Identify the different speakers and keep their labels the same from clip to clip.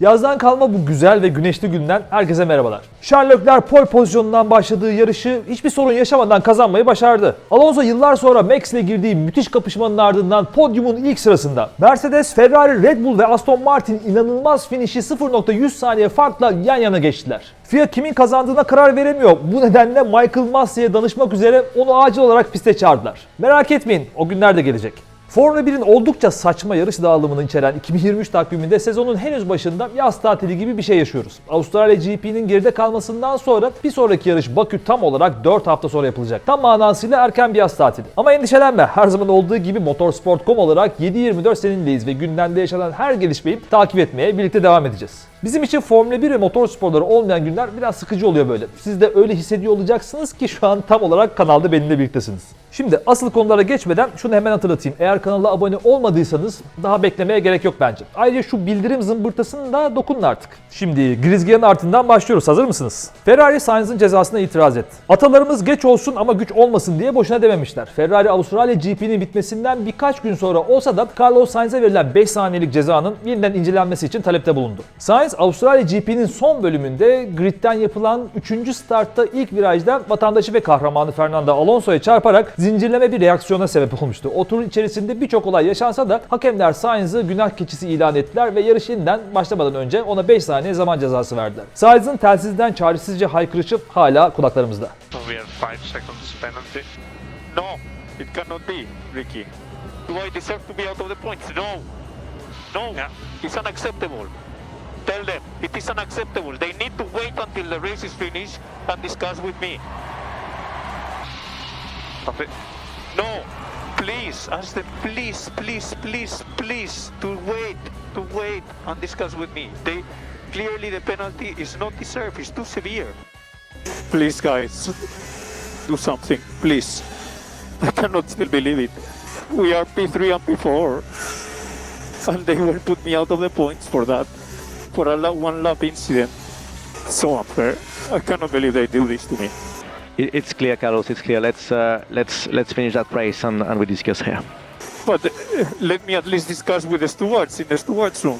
Speaker 1: Yazdan kalma bu güzel ve güneşli günden herkese merhabalar. Charles Leclerc pole pozisyonundan başladığı yarışı hiçbir sorun yaşamadan kazanmayı başardı. Alonso yıllar sonra Max ile girdiği müthiş kapışmanın ardından podyumun ilk sırasında. Mercedes, Ferrari, Red Bull ve Aston Martin inanılmaz finişi 0.100 saniye farkla yan yana geçtiler. FIA kimin kazandığına karar veremiyor. Bu nedenle Michael Massey'e danışmak üzere onu acil olarak piste çağırdılar. Merak etmeyin o günler de gelecek. Formula 1'in oldukça saçma yarış dağılımını içeren 2023 takviminde sezonun henüz başında yaz tatili gibi bir şey yaşıyoruz. Avustralya GP'nin geride kalmasından sonra bir sonraki yarış Bakü tam olarak 4 hafta sonra yapılacak. Tam manasıyla erken bir yaz tatili. Ama endişelenme her zaman olduğu gibi Motorsport.com olarak 7-24 seninleyiz ve gündemde yaşanan her gelişmeyi takip etmeye birlikte devam edeceğiz. Bizim için Formula 1 ve motorsporları olmayan günler biraz sıkıcı oluyor böyle. Siz de öyle hissediyor olacaksınız ki şu an tam olarak kanalda benimle birliktesiniz. Şimdi asıl konulara geçmeden şunu hemen hatırlatayım. Eğer kanala abone olmadıysanız daha beklemeye gerek yok bence. Ayrıca şu bildirim zımbırtasını da dokunun artık. Şimdi girizgahın ardından başlıyoruz. Hazır mısınız? Ferrari Sainz'ın cezasına itiraz etti. Atalarımız geç olsun ama güç olmasın diye boşuna dememişler. Ferrari Avustralya GP'nin bitmesinden birkaç gün sonra olsa da Carlos Sainz'e verilen 5 saniyelik cezanın yeniden incelenmesi için talepte bulundu. Sainz Avustralya GP'nin son bölümünde gridden yapılan 3. startta ilk virajda vatandaşı ve kahramanı Fernando Alonso'ya çarparak zincirleme bir reaksiyona sebep olmuştu. O turun içerisinde birçok olay yaşansa da hakemler Sainz'ı günah keçisi ilan ettiler ve yarış yeniden başlamadan önce ona 5 saniye zaman cezası verdiler. Sainz'ın telsizden çaresizce haykırışı hala kulaklarımızda.
Speaker 2: We have five seconds penalty. No, it cannot be, Ricky. Do I deserve to be out of the points? No. No, it's unacceptable. Tell them it is unacceptable. They need to wait until the race is finished and discuss with me. Stop it. No, please ask them, please, please, please, please, to wait, to wait and discuss with me. They clearly the penalty is not deserved. It's too severe. Please, guys, do something, please. I cannot still believe it. We are P3 and P4, and they will put me out of the points for that, for a one lap incident. So unfair. I cannot believe they do this to me.
Speaker 3: It- It's clear, Carlos. It's clear. Let's uh, let's let's finish that race and, and we discuss here.
Speaker 2: But uh, let me at least discuss with the stewards in the stewards room.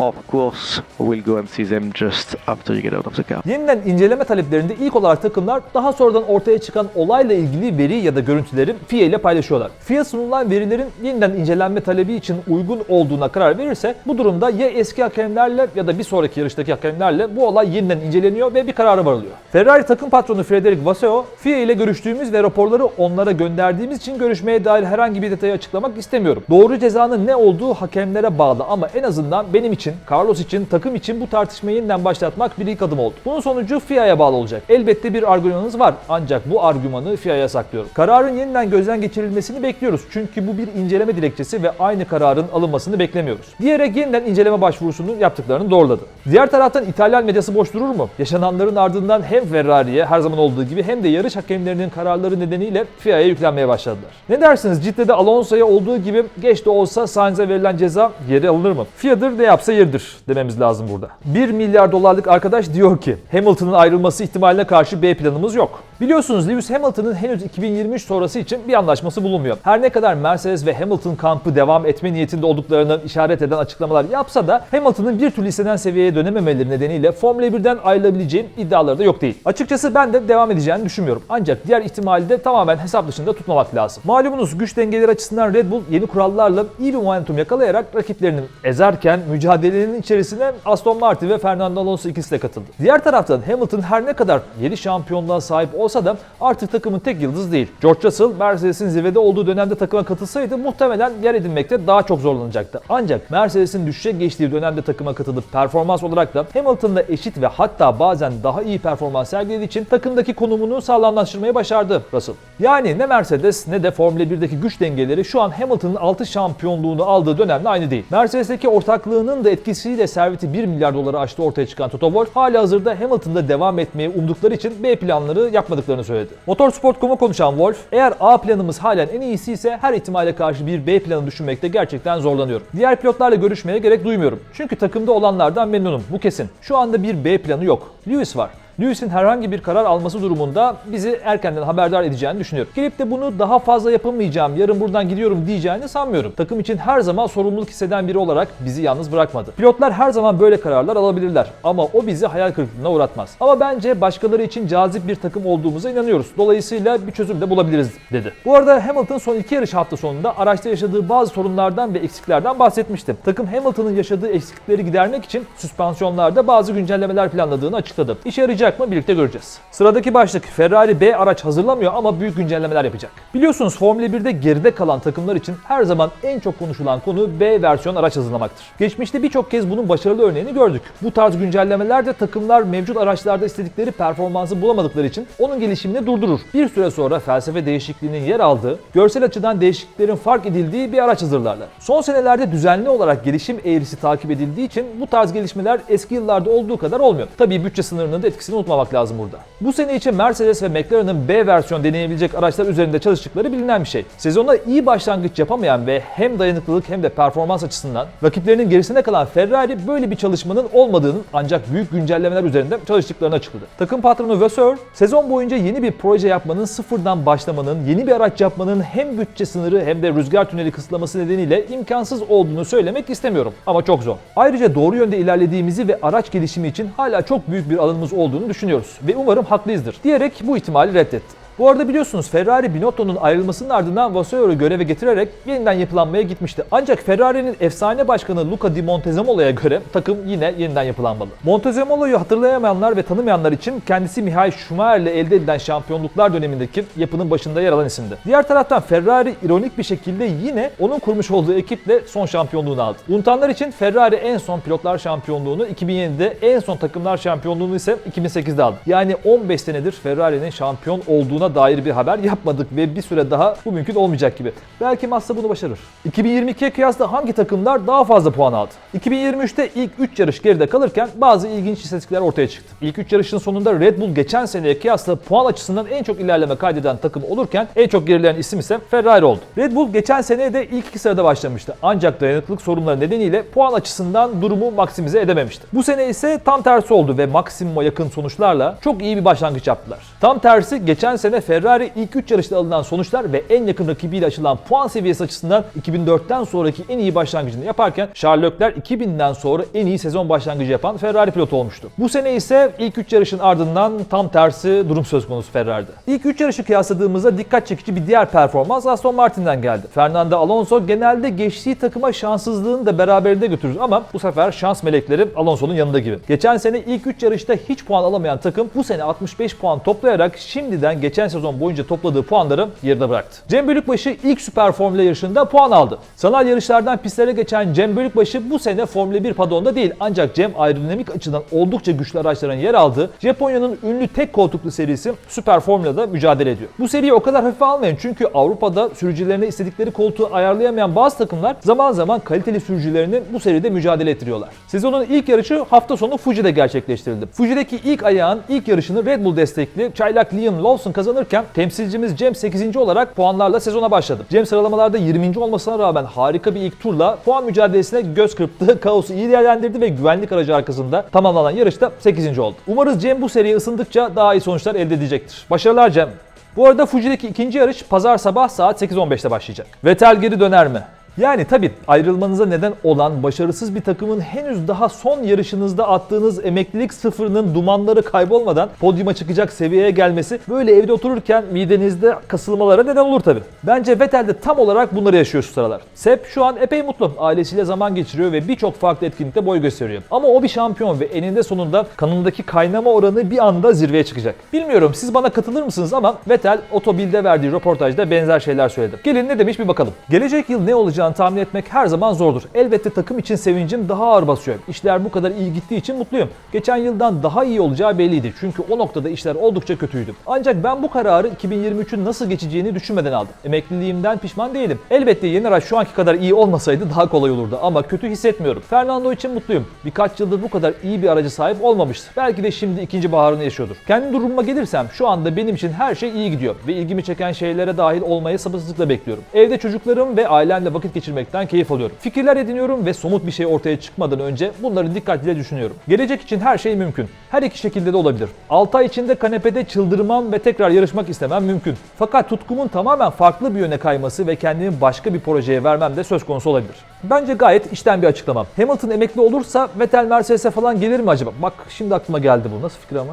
Speaker 3: Of course, we'll go and see them just after you get out of the car.
Speaker 1: Yeniden inceleme taleplerinde ilk olarak takımlar daha sonradan ortaya çıkan olayla ilgili veri ya da görüntüleri FIA ile paylaşıyorlar. FIA sunulan verilerin yeniden incelenme talebi için uygun olduğuna karar verirse bu durumda ya eski hakemlerle ya da bir sonraki yarıştaki hakemlerle bu olay yeniden inceleniyor ve bir karara varılıyor. Ferrari takım patronu Frederic Vasseur, FIA ile görüştüğümüz ve raporları onlara gönderdiğimiz için görüşmeye dair herhangi bir detayı açıklamak istemiyorum. Doğru cezanın ne olduğu hakemlere bağlı ama en azından benim için, Carlos için, takım için bu tartışmayı yeniden başlatmak bir ilk adım oldu. Bunun sonucu FIA'ya bağlı olacak. Elbette bir argümanınız var ancak bu argümanı FIA'ya saklıyorum. Kararın yeniden gözden geçirilmesini bekliyoruz çünkü bu bir inceleme dilekçesi ve aynı kararın alınmasını beklemiyoruz. Diyerek yeniden inceleme başvurusunu yaptıklarını doğruladı. Diğer taraftan İtalyan medyası boş durur mu? Yaşananların ardından hem Ferrari'ye her zaman olduğu gibi hem de yarış hakemlerinin kararları nedeniyle FIA'ya yüklenmeye başladılar. Ne dersiniz ciddi Alonso'ya olduğu gibi geç de olsa Sainz'e verilen ceza geri alınır mı? FIA'dır ne yapsa yeridir dememiz lazım burada. 1 milyar dolarlık arkadaş diyor ki Hamilton'ın ayrılması ihtimaline karşı B planımız yok. Biliyorsunuz Lewis Hamilton'ın henüz 2023 sonrası için bir anlaşması bulunmuyor. Her ne kadar Mercedes ve Hamilton kampı devam etme niyetinde olduklarını işaret eden açıklamalar yapsa da Hamilton'ın bir türlü istenen seviyeye dönememeleri nedeniyle Formula 1'den ayrılabileceği iddiaları da yok değil. Açıkçası ben de devam edeceğini düşünmüyorum. Ancak diğer ihtimali de tamamen hesap dışında tutmamak lazım. Malumunuz güç dengeleri açısından Red Bull yeni kurallarla iyi bir momentum yakalayarak rakiplerinin ezerken mücadelenin içerisine Aston Martin ve Fernando Alonso ikisi de katıldı. Diğer taraftan Hamilton her ne kadar 7 şampiyonluğa sahip olsa da artık takımın tek yıldızı değil. George Russell Mercedes'in zirvede olduğu dönemde takıma katılsaydı muhtemelen yer edinmekte daha çok zorlanacaktı. Ancak Mercedes'in düşüşe geçtiği dönemde takıma katılıp performans olarak da Hamilton'la eşit ve hatta bazen daha iyi performans sergilediği için takımdaki konumunu sağlamlaştırmayı başardı Russell. Yani ne Mercedes ne de Formula 1'deki güç dengeleri şu an Hamilton'ın 6 şampiyonluğunu aldığı dönemle aynı değil. Mercedes'teki ortaklığının da etkisiyle serveti 1 milyar doları aştı ortaya çıkan Toto Wolff hala hazırda Hamilton'da devam etmeyi umdukları için B planları yapmadıklarını söyledi. Motorsport.com'a konuşan Wolff, eğer A planımız halen en iyisi ise her ihtimale karşı bir B planı düşünmekte gerçekten zorlanıyorum. Diğer pilotlarla görüşmeye gerek duymuyorum. Çünkü takımda olanlardan memnunum. Bu kesin. Şu anda bir B planı yok. Lewis var. Lewis'in herhangi bir karar alması durumunda bizi erkenden haberdar edeceğini düşünüyorum. Gelip de bunu daha fazla yapamayacağım, yarın buradan gidiyorum diyeceğini sanmıyorum. Takım için her zaman sorumluluk hisseden biri olarak bizi yalnız bırakmadı. Pilotlar her zaman böyle kararlar alabilirler ama o bizi hayal kırıklığına uğratmaz. Ama bence başkaları için cazip bir takım olduğumuza inanıyoruz. Dolayısıyla bir çözüm de bulabiliriz dedi. Bu arada Hamilton son iki yarış hafta sonunda araçta yaşadığı bazı sorunlardan ve eksiklerden bahsetmişti. Takım Hamilton'ın yaşadığı eksiklikleri gidermek için süspansiyonlarda bazı güncellemeler planladığını açıkladı. İşe yarayacak mı birlikte göreceğiz. Sıradaki başlık Ferrari B araç hazırlamıyor ama büyük güncellemeler yapacak. Biliyorsunuz Formula 1'de geride kalan takımlar için her zaman en çok konuşulan konu B versiyon araç hazırlamaktır. Geçmişte birçok kez bunun başarılı örneğini gördük. Bu tarz güncellemelerde takımlar mevcut araçlarda istedikleri performansı bulamadıkları için onun gelişimini durdurur. Bir süre sonra felsefe değişikliğinin yer aldığı, görsel açıdan değişikliklerin fark edildiği bir araç hazırlarlar. Son senelerde düzenli olarak gelişim eğrisi takip edildiği için bu tarz gelişmeler eski yıllarda olduğu kadar olmuyor. Tabii bütçe sınırının da etkisini unutmamak lazım burada. Bu sene için Mercedes ve McLaren'ın B versiyon deneyebilecek araçlar üzerinde çalıştıkları bilinen bir şey. Sezona iyi başlangıç yapamayan ve hem dayanıklılık hem de performans açısından rakiplerinin gerisinde kalan Ferrari böyle bir çalışmanın olmadığının ancak büyük güncellemeler üzerinde çalıştıklarını açıkladı. Takım patronu Vasseur, sezon boyunca yeni bir proje yapmanın, sıfırdan başlamanın, yeni bir araç yapmanın hem bütçe sınırı hem de rüzgar tüneli kısıtlaması nedeniyle imkansız olduğunu söylemek istemiyorum ama çok zor. Ayrıca doğru yönde ilerlediğimizi ve araç gelişimi için hala çok büyük bir alanımız olduğunu düşünüyoruz ve umarım haklıyızdır diyerek bu ihtimali reddetti. Bu arada biliyorsunuz Ferrari Binotto'nun ayrılmasının ardından Vasseur'u göreve getirerek yeniden yapılanmaya gitmişti. Ancak Ferrari'nin efsane başkanı Luca Di Montezemolo'ya göre takım yine yeniden yapılanmalı. Montezemolo'yu hatırlayamayanlar ve tanımayanlar için kendisi Michael Schumacher'le elde edilen şampiyonluklar dönemindeki yapının başında yer alan isimdi. Diğer taraftan Ferrari ironik bir şekilde yine onun kurmuş olduğu ekiple son şampiyonluğunu aldı. Unutanlar için Ferrari en son pilotlar şampiyonluğunu 2007'de, en son takımlar şampiyonluğunu ise 2008'de aldı. Yani 15 senedir Ferrari'nin şampiyon olduğuna dair bir haber yapmadık ve bir süre daha bu mümkün olmayacak gibi. Belki Massa bunu başarır. 2022'ye kıyasla hangi takımlar daha fazla puan aldı? 2023'te ilk 3 yarış geride kalırken bazı ilginç istatistikler ortaya çıktı. İlk 3 yarışın sonunda Red Bull geçen seneye kıyasla puan açısından en çok ilerleme kaydeden takım olurken en çok gerileyen isim ise Ferrari oldu. Red Bull geçen sene de ilk iki sırada başlamıştı. Ancak dayanıklılık sorunları nedeniyle puan açısından durumu maksimize edememişti. Bu sene ise tam tersi oldu ve maksimuma yakın sonuçlarla çok iyi bir başlangıç yaptılar. Tam tersi geçen sene Ferrari ilk 3 yarışta alınan sonuçlar ve en yakın rakibiyle açılan puan seviyesi açısından 2004'ten sonraki en iyi başlangıcını yaparken Charles Leclerc 2000'den sonra en iyi sezon başlangıcı yapan Ferrari pilotu olmuştu. Bu sene ise ilk 3 yarışın ardından tam tersi durum söz konusu Ferrari'de. İlk 3 yarışı kıyasladığımızda dikkat çekici bir diğer performans Aston Martin'den geldi. Fernando Alonso genelde geçtiği takıma şanssızlığını da beraberinde götürür ama bu sefer şans melekleri Alonso'nun yanında gibi. Geçen sene ilk 3 yarışta hiç puan alamayan takım bu sene 65 puan toplayarak şimdiden geçen sezon boyunca topladığı puanları geride bıraktı. Cem Bölükbaşı ilk Süper Formula yarışında puan aldı. Sanal yarışlardan pistlere geçen Cem Bölükbaşı bu sene Formula 1 padonda değil ancak Cem aerodinamik açıdan oldukça güçlü araçların yer aldığı Japonya'nın ünlü tek koltuklu serisi Süper Formula'da mücadele ediyor. Bu seriyi o kadar hafife almayın çünkü Avrupa'da sürücülerine istedikleri koltuğu ayarlayamayan bazı takımlar zaman zaman kaliteli sürücülerini bu seride mücadele ettiriyorlar. Sezonun ilk yarışı hafta sonu Fuji'de gerçekleştirildi. Fuji'deki ilk ayağın ilk yarışını Red Bull destekli çaylak Liam Lawson kazanırken temsilcimiz Cem 8. olarak puanlarla sezona başladı. Cem sıralamalarda 20. olmasına rağmen harika bir ilk turla puan mücadelesine göz kırptı, kaosu iyi değerlendirdi ve güvenlik aracı arkasında tamamlanan yarışta 8. oldu. Umarız Cem bu seriye ısındıkça daha iyi sonuçlar elde edecektir. Başarılar Cem. Bu arada Fuji'deki ikinci yarış pazar sabah saat 8.15'te başlayacak. Vettel geri döner mi? Yani tabii ayrılmanıza neden olan başarısız bir takımın henüz daha son yarışınızda attığınız emeklilik sıfırının dumanları kaybolmadan podyuma çıkacak seviyeye gelmesi böyle evde otururken midenizde kasılmalara neden olur tabii. Bence Vettel de tam olarak bunları yaşıyor şu sıralar. Sep şu an epey mutlu. Ailesiyle zaman geçiriyor ve birçok farklı etkinlikte boy gösteriyor. Ama o bir şampiyon ve eninde sonunda kanındaki kaynama oranı bir anda zirveye çıkacak. Bilmiyorum siz bana katılır mısınız ama Vettel Otobil'de verdiği röportajda benzer şeyler söyledi. Gelin ne demiş bir bakalım. Gelecek yıl ne olacağını tahmin etmek her zaman zordur. Elbette takım için sevincim daha ağır basıyor. İşler bu kadar iyi gittiği için mutluyum. Geçen yıldan daha iyi olacağı belliydi. Çünkü o noktada işler oldukça kötüydü. Ancak ben bu kararı 2023'ün nasıl geçeceğini düşünmeden aldım. Emekliliğimden pişman değilim. Elbette yeni araç şu anki kadar iyi olmasaydı daha kolay olurdu ama kötü hissetmiyorum. Fernando için mutluyum. Birkaç yıldır bu kadar iyi bir araca sahip olmamıştı. Belki de şimdi ikinci baharını yaşıyordur. Kendi durumuma gelirsem şu anda benim için her şey iyi gidiyor ve ilgimi çeken şeylere dahil olmayı sabırsızlıkla bekliyorum. Evde çocuklarım ve ailemle vakit geçirmekten keyif alıyorum. Fikirler ediniyorum ve somut bir şey ortaya çıkmadan önce bunları dikkatlice düşünüyorum. Gelecek için her şey mümkün. Her iki şekilde de olabilir. 6 ay içinde kanepede çıldırmam ve tekrar yarışmak istemem mümkün. Fakat tutkumun tamamen farklı bir yöne kayması ve kendimi başka bir projeye vermem de söz konusu olabilir. Bence gayet içten bir açıklamam. Hamilton emekli olursa Vettel Mercedes'e falan gelir mi acaba? Bak şimdi aklıma geldi bu. Nasıl fikir ama?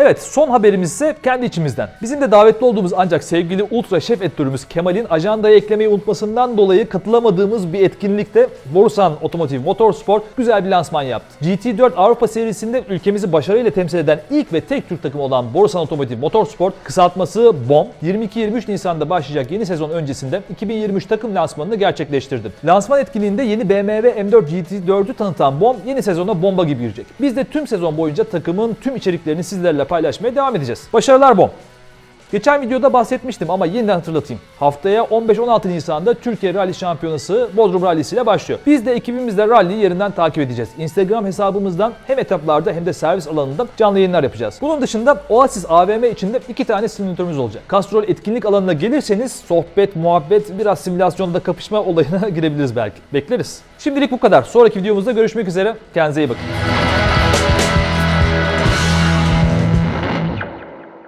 Speaker 1: Evet son haberimiz ise kendi içimizden. Bizim de davetli olduğumuz ancak sevgili Ultra Şef Editörümüz Kemal'in ajandaya eklemeyi unutmasından dolayı katılamadığımız bir etkinlikte Borusan Otomotiv Motorsport güzel bir lansman yaptı. GT4 Avrupa serisinde ülkemizi başarıyla temsil eden ilk ve tek Türk takımı olan Borusan Otomotiv Motorsport kısaltması BOM 22-23 Nisan'da başlayacak yeni sezon öncesinde 2023 takım lansmanını gerçekleştirdi. Lansman etkinliğinde yeni BMW M4 GT4'ü tanıtan BOM yeni sezona bomba gibi girecek. Biz de tüm sezon boyunca takımın tüm içeriklerini sizlerle paylaşmaya devam edeceğiz. Başarılar BOM! Geçen videoda bahsetmiştim ama yeniden hatırlatayım. Haftaya 15-16 Nisan'da Türkiye Rally Şampiyonası Bodrum Rallisi ile başlıyor. Biz de ekibimizle rally'yi yerinden takip edeceğiz. Instagram hesabımızdan hem etaplarda hem de servis alanında canlı yayınlar yapacağız. Bunun dışında Oasis AVM içinde iki tane simülatörümüz olacak. Castrol etkinlik alanına gelirseniz sohbet, muhabbet, biraz simülasyonda kapışma olayına girebiliriz belki. Bekleriz. Şimdilik bu kadar. Sonraki videomuzda görüşmek üzere. Kendinize iyi bakın.